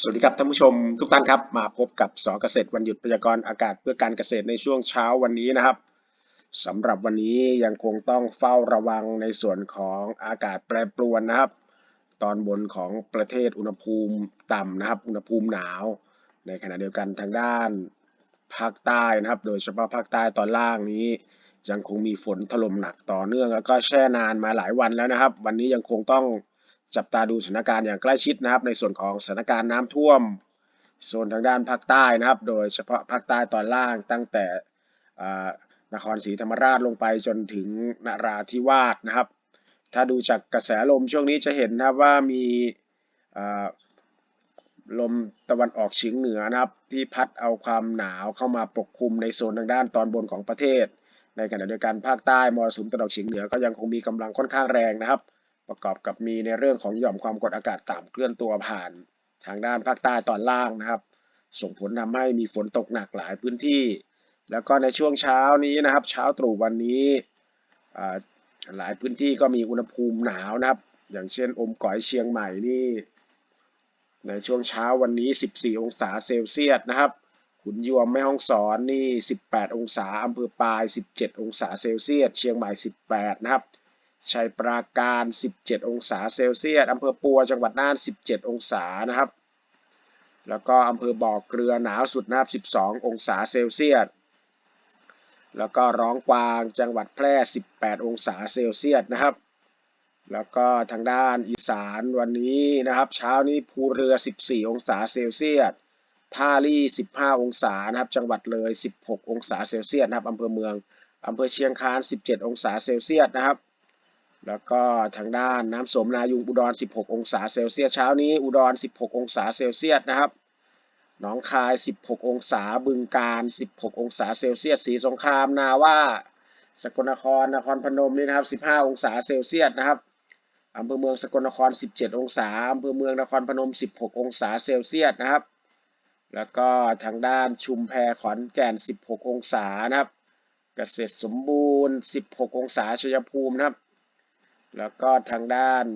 สวัสดีครับท่านผู้ชมทุกท่านครับ มาพบกับสอเกษตรวันหยุดพยากรณ์อากาศเพื่อการเกษตรในช่วงเช้าวันนี้นะครับสำหรับวันนี้ยังคงต้องเฝ้าระวังในส่วนของอากาศแปรปรวนนะครับ ตอนบนของประเทศอุณหภูมิต่ำนะครับ อุณหภูมิหนาว ในขณะเดียวกันทางด้านภาคใต้นะครับ โดยเฉพาะภาคใต้ตอนล่างนี้ ยังคงมีฝนถล่มหนักต่อเนื่อง แล้วก็แช่นานมาหลายวันแล้วนะครับ วันนี้ยังคงต้อง จับตาดูสถานการณ์อย่างใกล้ชิดนะครับ ในส่วนของสถานการณ์น้ำท่วมโซนทางด้านภาคใต้นะครับ โดยเฉพาะภาคใต้ตอนล่างตั้งแต่นครศรีธรรมราชลงไปจนถึงนราธิวาสนะครับ ถ้าดูจากกระแสลมช่วงนี้จะเห็นนะครับว่ามีลมตะวันออกเฉียงเหนือนะครับ ที่พัดเอาความหนาวเข้ามาปกคลุมในโซนทางด้านตอนบนของประเทศ ในขณะเดียวกันภาคใต้มรสุมตะวันออกเฉียงเหนือก็ยังคงมีกำลังค่อนข้างแรงนะครับ ประกอบกับมีในเรื่องของหย่อมความกดอากาศต่ำเคลื่อนตัวผ่าน ทางด้านภาคใต้ตอนล่างนะครับ ส่งผลทำให้มีฝนตกหนักหลายพื้นที่ แล้วก็ในช่วงเช้านี้นะครับ เช้าตรู่วันนี้หลายพื้นที่ก็มีอุณหภูมิหนาวนะครับ อย่างเช่นอมก๋อยเชียงใหม่นี่ในช่วงเช้าวันนี้ 14 องศาเซลเซียสนะครับ ขุนยวมแม่ฮ่องสอนนี่ 18 องศาอำเภอปาย 17 องศาเซลเซียส เชียงใหม่ 18 นะครับ ชัยปราการ 17 องศาเซลเซียสอำเภอปัวจังหวัดน่าน 17 องศานะครับ แล้วก็อำเภอบ่อเกลือหนาวสุดนะครับ 12 องศาเซลเซียส แล้วก็ร้องกวางจังหวัดแพร่ 18 องศาเซลเซียสนะครับ แล้วก็ทางด้านอีสานวันนี้นะครับ เช้านี้ภูเรือ 14 องศาเซลเซียส ท่าลี่ 15 องศานะครับ จังหวัดเลย 16 องศาเซลเซียสนะครับอำเภอเมืองอำเภอเชียงคาน 17 องศาเซลเซียสนะครับ แล้วก็ทางด้านน้ำสมนายุงอุดร 16 องศาเซลเซียสเช้านี้อุดร 16 องศาเซลเซียสนะครับหนองคาย 16 องศาบึงการ 16 องศาเซลเซียสสีสงครามนาว่าสกลนครนครพนมนี่นะครับ 15 องศาเซลเซียสนะครับอำเภอเมืองสกลนคร 17 องศาอำเภอเมืองนครพนม 16 องศาเซลเซียสนะครับ แล้วก็ทางด้านชุมแพขอนแก่น 16 องศานะครับ เกษตรสมบูรณ์ 16 องศาชัยภูมินะครับ แล้วก็ทางด้าน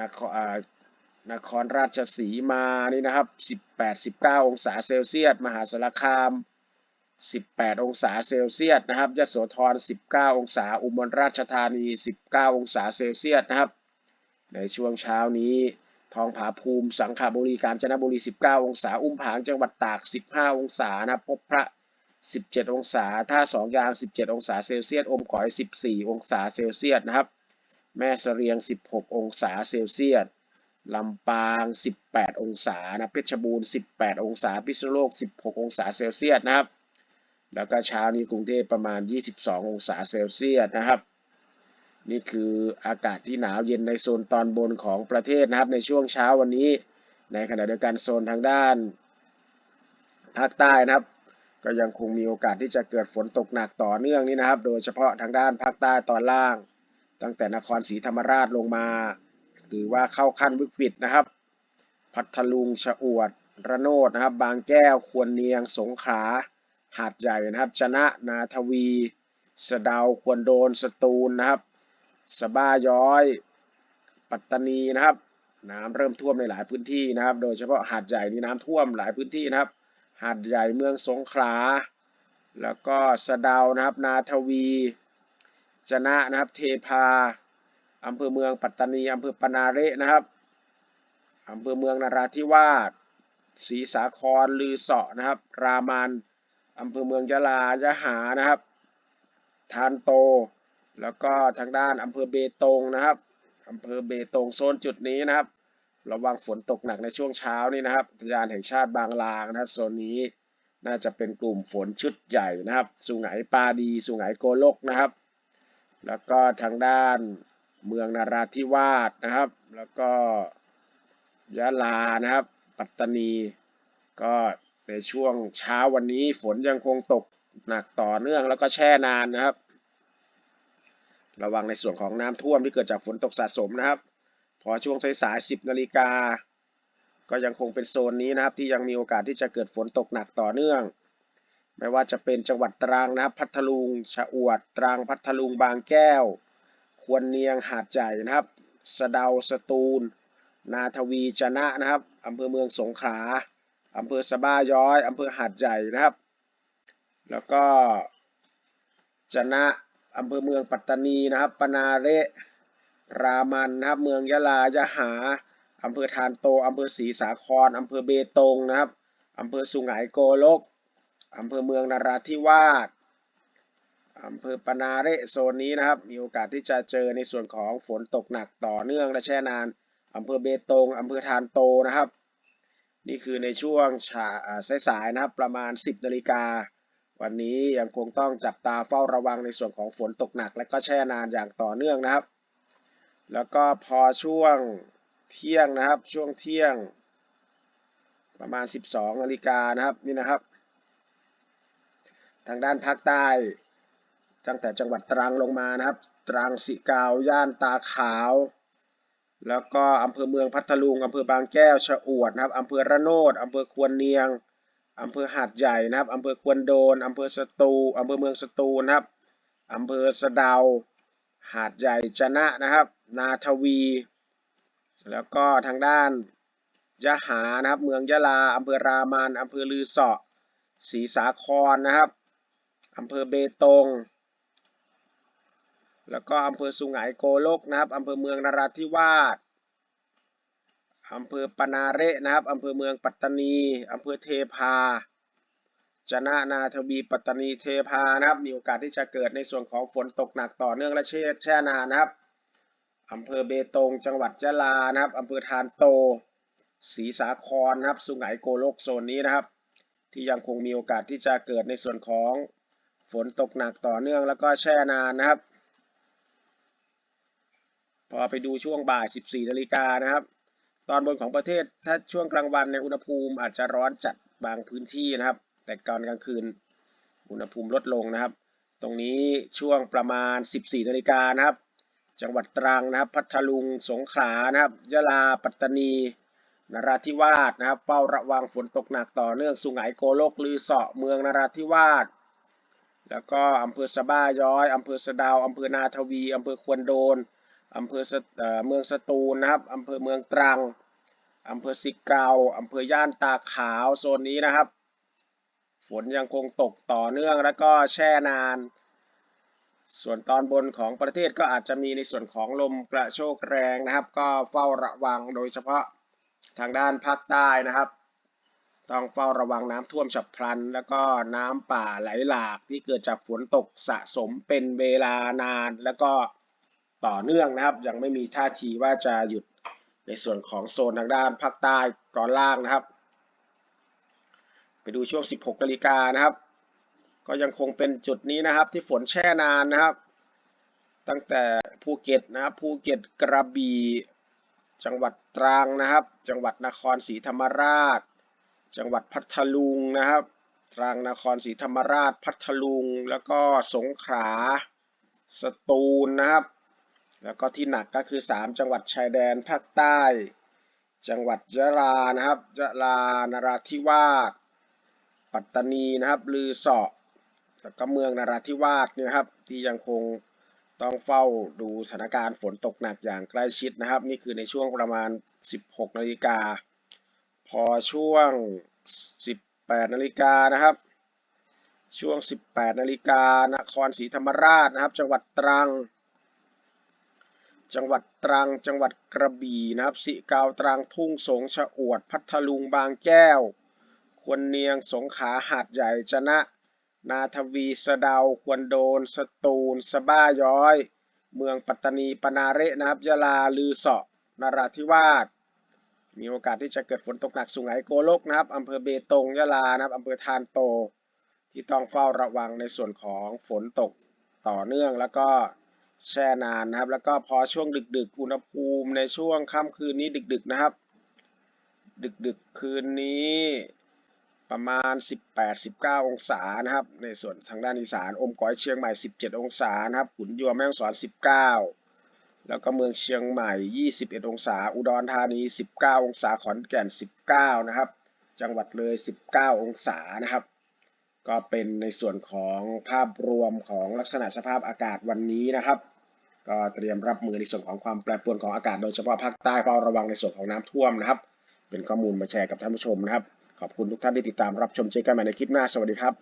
นครนครราชสีมานี่นะครับ 18 19 องศาเซลเซียส มหาสารคาม 18 องศาเซลเซียสนะครับยโสธร 19 องศา อุบลราชธานี 19 องศาเซลเซียสนะครับ ในช่วงเช้านี้ ทองผาภูมิ สังขบุรี กาญจนบุรี 19 องศา อุ้มผาง จังหวัดตาก 15 องศานะพบพระ 17 องศา ท่าสองยาง 17 องศาเซลเซียส อมก๋อย 14 องศาเซลเซียสนะครับ แม่เสรียง 16 องศาเซลเซียส ลำปาง 18 องศานะเพชรบูรณ์ 18 องศา พิษณุโลก 16 องศาเซลเซียสนะครับ แล้วก็เช้านี้กรุงเทพประมาณ 22 องศาเซลเซียสนะครับ นี่คืออากาศที่หนาวเย็นในโซนตอนบนของประเทศนะครับ ในช่วงเช้าวันนี้ ในขณะเดียวกันโซนทางด้านภาคใต้นะครับ ก็ยังคงมีโอกาสที่จะเกิดฝนตกหนักต่อเนื่องนี่นะครับ โดยเฉพาะทางด้านภาคใต้ตอนล่าง ตั้งแต่นครศรีธรรมราชลงมาถือว่าเข้าขั้นวิกฤตนะครับ พัทลุงชะอวด ระโนดนะครับ บางแก้วควรเนียง สงขลาหาดใหญ่นะครับ ชนะนาทวี สะดาวควรโดนสตูลนะครับ สบ้าย้อย ปัตตานีนะครับ น้ำเริ่มท่วมในหลายพื้นที่นะครับ โดยเฉพาะหาดใหญ่นี่น้ำท่วมหลายพื้นที่นะครับ หาดใหญ่เมืองสงขลา แล้วก็สะดาวนะครับนาทวี จนะนะครับเทพาอำเภอเมืองปัตตานีอำเภอปนาเรนะครับอำเภอเมืองนาราธิวาสศรีสาครลือเสาะนะครับ รามันอำเภอเมืองยะลายะหานะครับทานโต แล้วก็ทางด้านอำเภอเบตงนะครับอำเภอเบตงโซนจุดนี้นะครับ ระวังฝนตกหนักในช่วงเช้านี่นะครับทยานแห่งชาติบางลางนะครับโซนนี้น่าจะเป็นกลุ่มฝนชุดใหญ่นะครับสุไหงปาดีสุไหงโกลกนะครับ แล้วก็ทางด้านเมืองนาราธิวาสนะครับ แล้วก็ยะลานะครับ ปัตตานี ก็ในช่วงเช้าวันนี้ฝนยังคงตกหนักต่อเนื่องแล้วก็แช่นานนะครับ ระวังในส่วนของน้ำท่วมที่เกิดจากฝนตกสะสมนะครับ พอช่วงสายๆ10นาฬิกาก็ยังคงเป็นโซนนี้นะครับ ที่ยังมีโอกาสที่จะเกิดฝนตกหนักต่อเนื่อง ไม่ว่าจะเป็นจังหวัดตรังนะครับ พัทลุงชะอวด ตรังพัทลุงบางแก้ว ควรเนียงหาดใหญ่นะครับสะเดาสตูล นาทวีจนะนะครับอำเภอเมืองสงขลาอำเภอสะบ้าย้อยอำเภอหาดใหญ่นะครับ แล้วก็จนะอำเภอเมืองปัตตานีนะครับปนาเระ รามันนะครับ เมืองยะลายะหาอำเภอทานโตอำเภอศรีสาครอำเภอเบตงนะครับอำเภอสุไหงโกลกอำเภอเมืองนราธิวาสอำเภอปนาเรโซนนี้นะครับ มีโอกาสที่จะเจอในส่วนของฝนตกหนักต่อเนื่องและแช่นานอำเภอเบตงอำเภอทานโตนะครับ นี่คือในช่วงเช้าอ่าสายๆนะครับ ประมาณ 10นาฬิกาวันนี้ยังคงต้องจับตาเฝ้าระวังในส่วนของฝนตกหนัก และก็แช่นานอย่างต่อเนื่องนะครับ แล้วก็พอช่วงเที่ยงนะครับ ช่วงเที่ยง ประมาณ 12นาฬิกานะครับนี่นะครับ ทางด้านภาคใต้ตั้งแต่จังหวัดตรังลงมานะครับ ตรังสิเกาว ย่านตาขาว แล้วก็อำเภอเมืองพัทลุงอำเภอบางแก้วชะอวดนะครับอำเภอระโนดอำเภอควรเนียงอำเภอหาดใหญ่นะครับอำเภอควรโดนอำเภอสตูอำเภอเมืองสตูนะครับอำเภอสะเดา หาดใหญ่จะนะนะครับ นาทวี แล้วก็ทางด้านยะหานะครับ เมืองยะลาอำเภอรามันอำเภอลือเสาะศรีสาครนะครับอำเภอเบตง แล้วก็อำเภอสุไหงโกลกนะครับอำเภอเมืองนราธิวาสอำเภอปนาเระนะครับอำเภอเมืองปัตตานีอำเภอเทพา จนะนาทวีปัตตานีเทพานะครับ มีโอกาสที่จะเกิดในส่วนของฝนตกหนักต่อเนื่องและแช่แช่นานนะครับ อำเภอเบตง จังหวัดยะลานะครับอำเภอทานโตศรีสาครนะครับ สุไหงโกโลกโซนนี้นะครับ ที่ยังคงมีโอกาสที่จะเกิดในส่วนของฝนตกหนักต่อเนื่องแล้วก็แช่นานนะครับ พอไปดูช่วงบ่าย 14นาฬิกานะครับ ตอนบนของประเทศถ้าช่วงกลางวันในอุณหภูมิอาจจะร้อนจัดบางพื้นที่นะครับ แต่ตอนกลางคืนอุณหภูมิลดลงนะครับ ตรงนี้ช่วงประมาณ 14นาฬิกานะครับ จังหวัดตรังนะครับ พัทลุง สงขลานะครับ ยะลา ปัตตานี นราธิวาสนะครับ เฝ้าระวังฝนตกหนักต่อเนื่อง สุไหงโกโลกลือเสาะ เมืองนราธิวาส แล้วก็อำเภอสะบ้าย้อยอำเภอสะดาวอำเภอนาทวีอำเภอควนโดนอำเภอเอ่อเมืองสตูลนะครับอำเภอเมืองตรังอำเภอสิเกาอำเภอย่านตาขาวโซนนี้นะครับ ฝนยังคงตกต่อเนื่องแล้วก็แช่นาน ส่วนตอนบนของประเทศก็อาจจะมีในส่วนของลมกระโชกแรงนะครับ ก็เฝ้าระวังโดยเฉพาะทางด้านภาคใต้นะครับ ต้องเฝ้าระวังน้ำท่วมฉับพลัน แล้วก็น้ำป่าไหลหลากที่เกิดจากฝนตกสะสมเป็นเวลานานแล้วก็ต่อเนื่องนะครับ ยังไม่มีท่าทีว่าจะหยุดในส่วนของโซนทางด้านภาคใต้ตอนล่างนะครับ ไปดูช่วง 16นาฬิกานะครับ ก็ยังคงเป็นจุดนี้นะครับ ที่ฝนแช่นานนะครับ ตั้งแต่ภูเก็ตนะครับภูเก็ตกระบี่จังหวัดตรังนะครับ จังหวัดนครศรีธรรมราช จังหวัดพัทลุงนะครับ ตรังนครศรีธรรมราช พัทลุง แล้วก็สงขลาสตูลนะครับ แล้วก็ที่หนักก็คือ 3 จังหวัดชายแดนภาคใต้ จังหวัดยะลานะครับยะลานราธิวาสปัตตานีนะครับลือเสาะ แล้วก็เมืองนราธิวาสเนี่ยครับที่ยังคงต้องเฝ้าดูสถานการณ์ฝนตกหนักอย่างใกล้ชิดนะครับ นี่คือในช่วงประมาณ 16นาฬิกาพอช่วง 18นาฬิกานะครับ ช่วง 18นาฬิกานครศรีธรรมราชนะครับ จังหวัดตรัง จังหวัดตรัง จังหวัดกระบี่นะครับสิเกาตรังทุ่งสงชะอวด พัทลุงบางแก้ว ควรเนียงสงขาหาดใหญ่จะนะ นาทวีสะเดาควรโดน สตูล สบ้าย้อย เมืองปัตตานีปนาเระนะครับยะลาลือเสาะนราธิวาส มีโอกาสที่จะเกิดฝนตกหนักสุไหงโกลกนะครับอำเภอเบตงยะลานะครับอำเภอทานโต ที่ต้องเฝ้าระวังในส่วนของฝนตกต่อเนื่องแล้วก็แช่นานนะครับ แล้วก็พอช่วงดึกๆ อุณหภูมิในช่วงค่ำคืนนี้ดึกๆนะครับ ดึกๆคืนนี้ ประมาณ 18-19 องศานะครับ ในส่วนทางด้านอีสานอมก้อยเชียงใหม่ 17 องศานะครับขุนยวมแม่งสอน 19 แล้วก็เมืองเชียงใหม่ 21 องศา อุดรธานี 19 องศาขอนแก่น 19 นะครับ จังหวัดเลย 19 องศานะครับ ก็เป็นในส่วนของภาพรวมของลักษณะสภาพอากาศวันนี้นะครับ ก็เตรียมรับมือในส่วนของความแปรปรวนของอากาศโดยเฉพาะภาคใต้เฝ้าระวังในส่วนของน้ำท่วมนะครับ เป็นข้อมูลมาแชร์กับท่านผู้ชมนะครับ ขอบคุณทุกท่านที่ติดตามรับชมเจอกันใหม่ในคลิปหน้าสวัสดีครับ